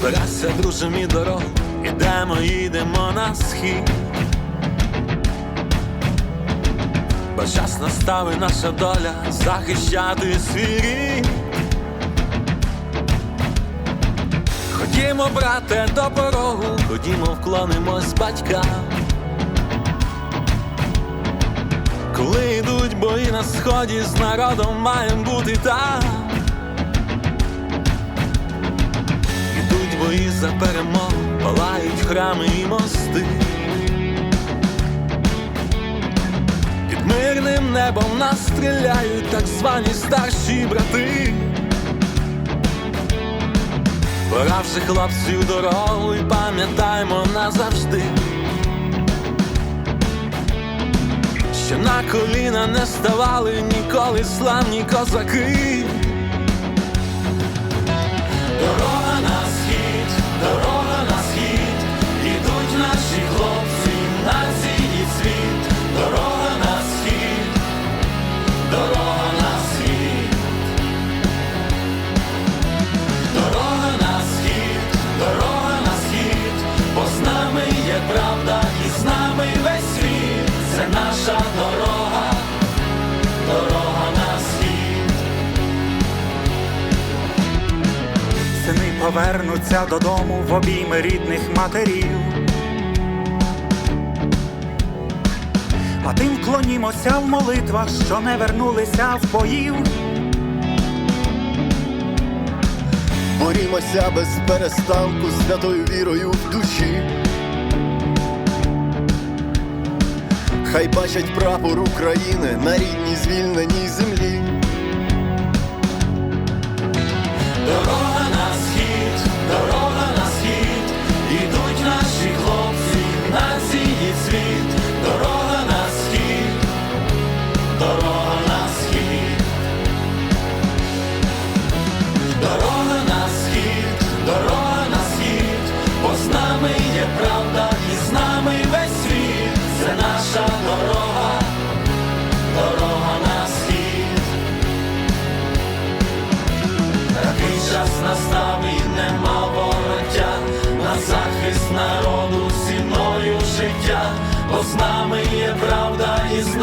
Збирайся, друже, мій дорогу, ідемо, їдемо на схід. Бо час настав і наша доля захищати свій. Ходімо, брате, до порогу, ходімо, вклонимось батькам. Коли йдуть бої на сході, з народом маєм бути там. За перемогу, палають храми і мости. Під мирним небом нас стріляють так звані старші брати. Пора вже хлопці в дорогу і пам'ятаймо назавжди. Що на коліна не ставали ніколи славні козаки. Наша дорога, дорога на схід. Сини повернуться додому в обійми рідних матерів. А тим вклонімося в молитвах, що не вернулися в боїв. Борімося без перестанку святою вірою в душі. Хай бачать прапор України на рідній звільненій землі. Дорога на схід, дорога на схід, ідуть наші хлопці, нації світ, дорога на схід, дорога на схід, дорога на схід, дорога на схід, бо з нами є правда, і з нами весь світ, це наша час настав і нема вороття. На захист народу ціною життя, бо з нами є правда, і з